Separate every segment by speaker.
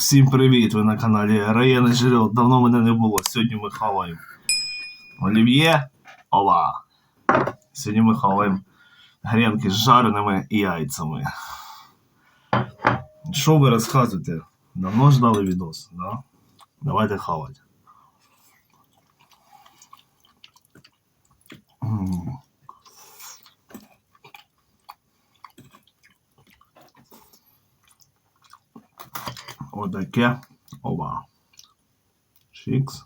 Speaker 1: Всім привіт! Ви на каналі Раєна Жирьов. Давно мене не було. Сьогодні ми хаваємо олів'є. Ова! Сьогодні ми хаваємо гренки з жареними яйцями. Що ви розказуєте? Давно ждали відос, да? Давайте хавати. М. Отаке. Ова. Чікс.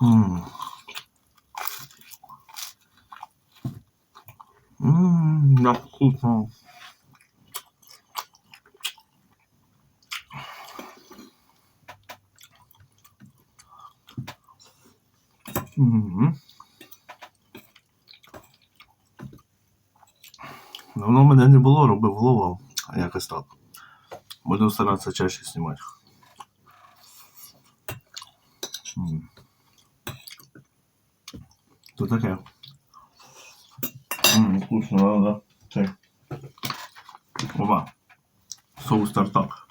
Speaker 1: Ммм. Ммм, як вкусно. Мгм. Давно мене не було, робив а якось так. Буду старатися чаще. М. То таке. Ммм, вкусно, правда? Цей. Оба. Соус тартак.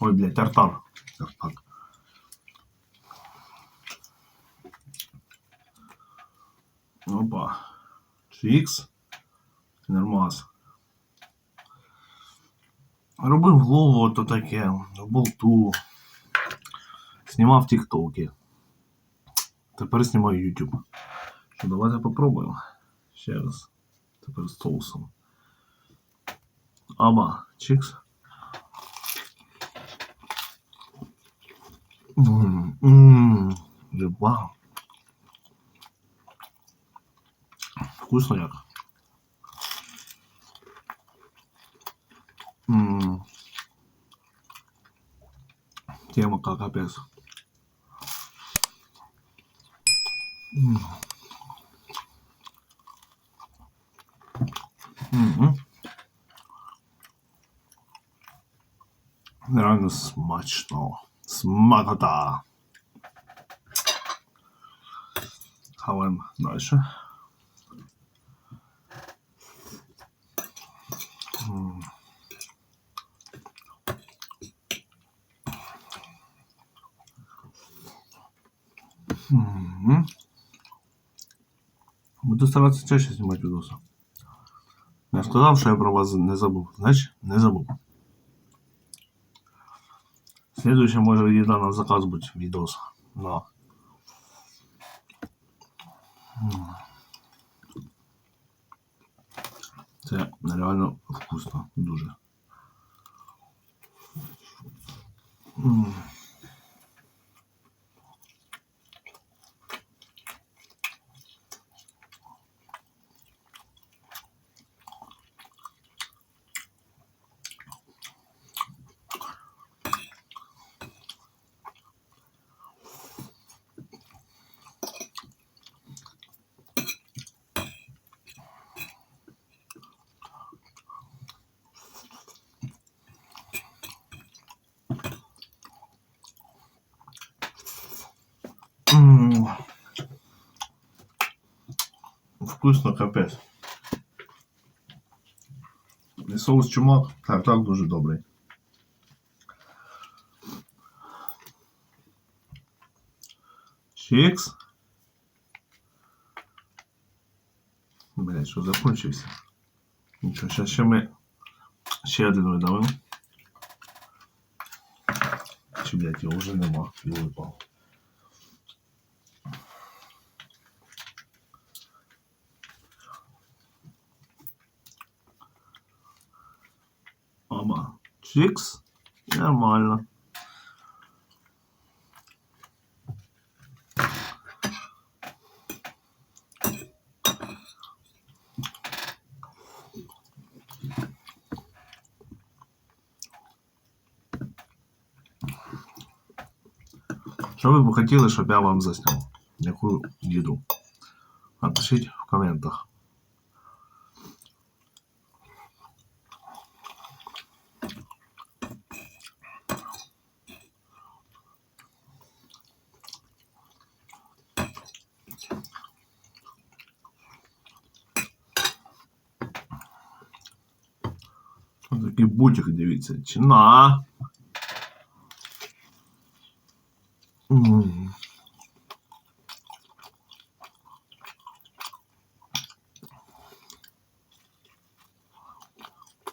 Speaker 1: Ой, блядь, тартар. Тартак. Опа. Чікс. Нормас. Робив голову то таке, в болту. Знімав тіктоки. Тепер знімаю YouTube. Що, давайте попробуємо. Ще раз. Тепер з соусом. Аба, чикс. Ммм. Вкусно як. Тема как капец. М. Мгм. Реально смачно. Смакота. Хаваємо дальше. М. Буду старатися чаще знімати відоси. Я сказав, що я про вас не забув. Значить, не забув. Следующее може їда на заказ бути відос. М. Це реально вкусно, дуже. Вкусно капець. І соус чумак, так, так дуже добрий. Чікс. Блять, що закончився? Нічого, зараз ще ми ще один видавимо. Чи, блядь, його вже нема, його випав. Чикс. Нормально. Що ви б хотіли, щоб я вам засняв? Яку їду? Напишіть в коментах. будь-яких, дивіться, ціна.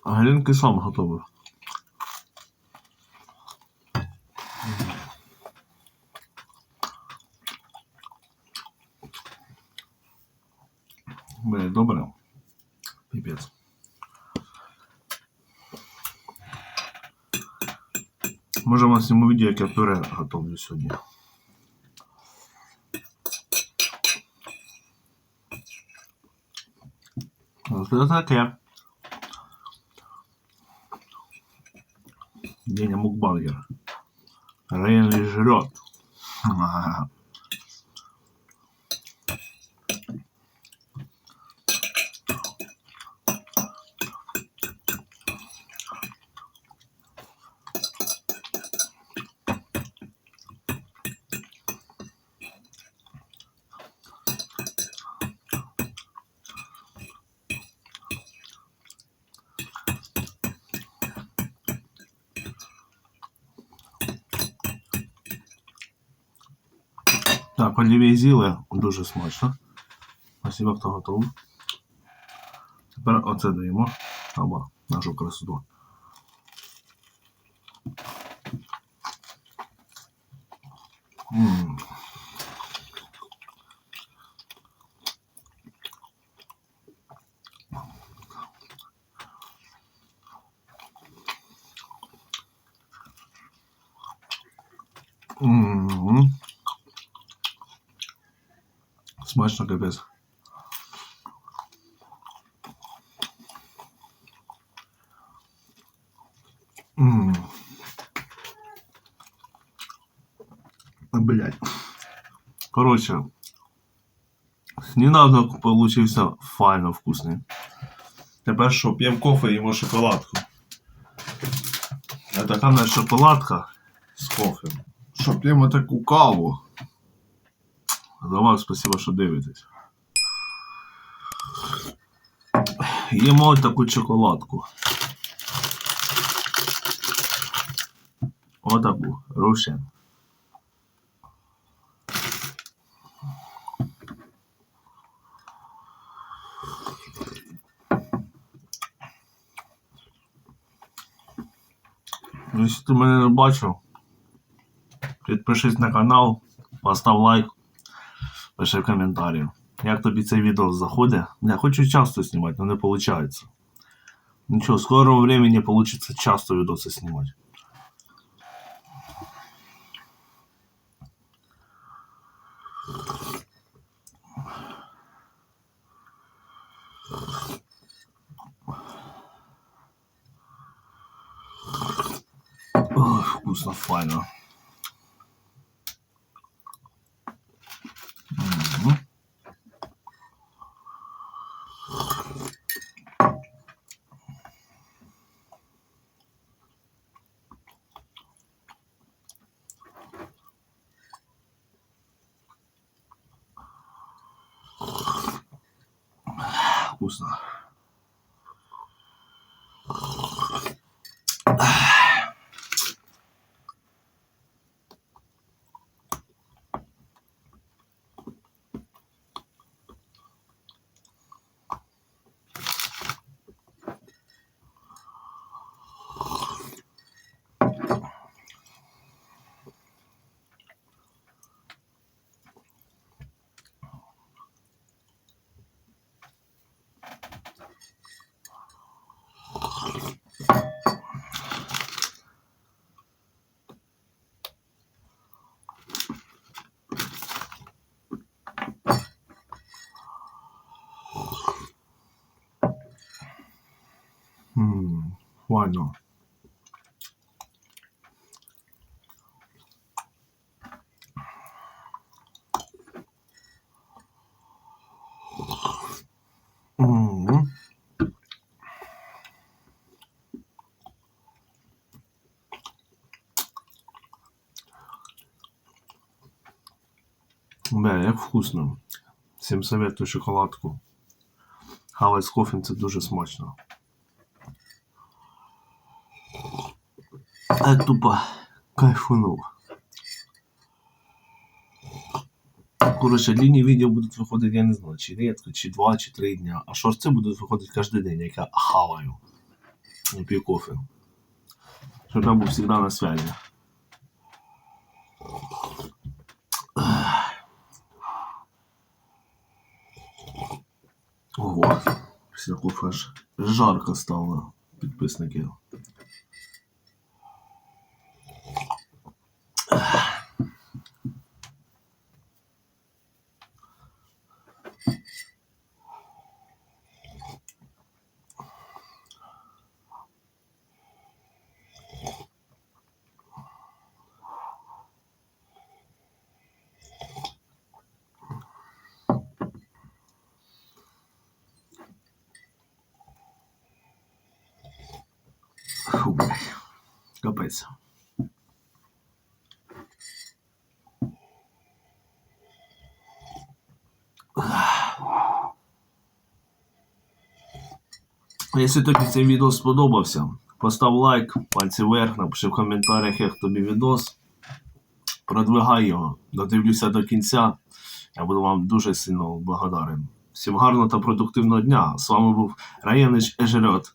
Speaker 1: А Галинки сам готовий. Добре, пипец. Може, вам зніму відео, як я пюре готовлю сьогодні. Ось це таке. Деня мукбангер. Рейнли жрет. Ага. Так, олів'є з'їли дуже смачно. Спасибо, хто готовий. Тепер оце даємо. Або нашу красоту. М. М. Смачно капець. Блять. Короче, сніданок получився файно вкусний. Тепер що, п'ємо кофе і їмо шоколадку. А така нас шоколадка з кофе. Що п'ємо таку каву. За вас спасибо, що дивитесь. Їмо таку шоколадку. Отаку. Рушен. Ну, Якщо ти мене не бачив, підпишись на канал, постав лайк, пиши в коментарі. Як тобі цей відео заходить? Я хочу часто знімати, але не виходить. Нічого, в скорому времени получится часто відоси знімати. Ой, вкусно, файно. Вкусно. Ммм, Бля, як вкусно. Всім советую шоколадку. З кофе це дуже смачно. А тупо кайфанув. Коротше, длинні відео будуть виходити, я не знаю, чи рідко, чи два, чи три дня. А шорти будуть виходити кожен день, як я хаваю. І п'ю кофе. Щоб я був завжди на связі. Ого, після кофе аж жарко стало підписників. Капець. Якщо тобі цей відео сподобався, постав лайк, пальці вверх, напиши в коментарях, як тобі відос. Продвигай його, додивлюся до кінця. Я буду вам дуже сильно благодарен. Всім гарного та продуктивного дня. З вами був Раянич Ежерет.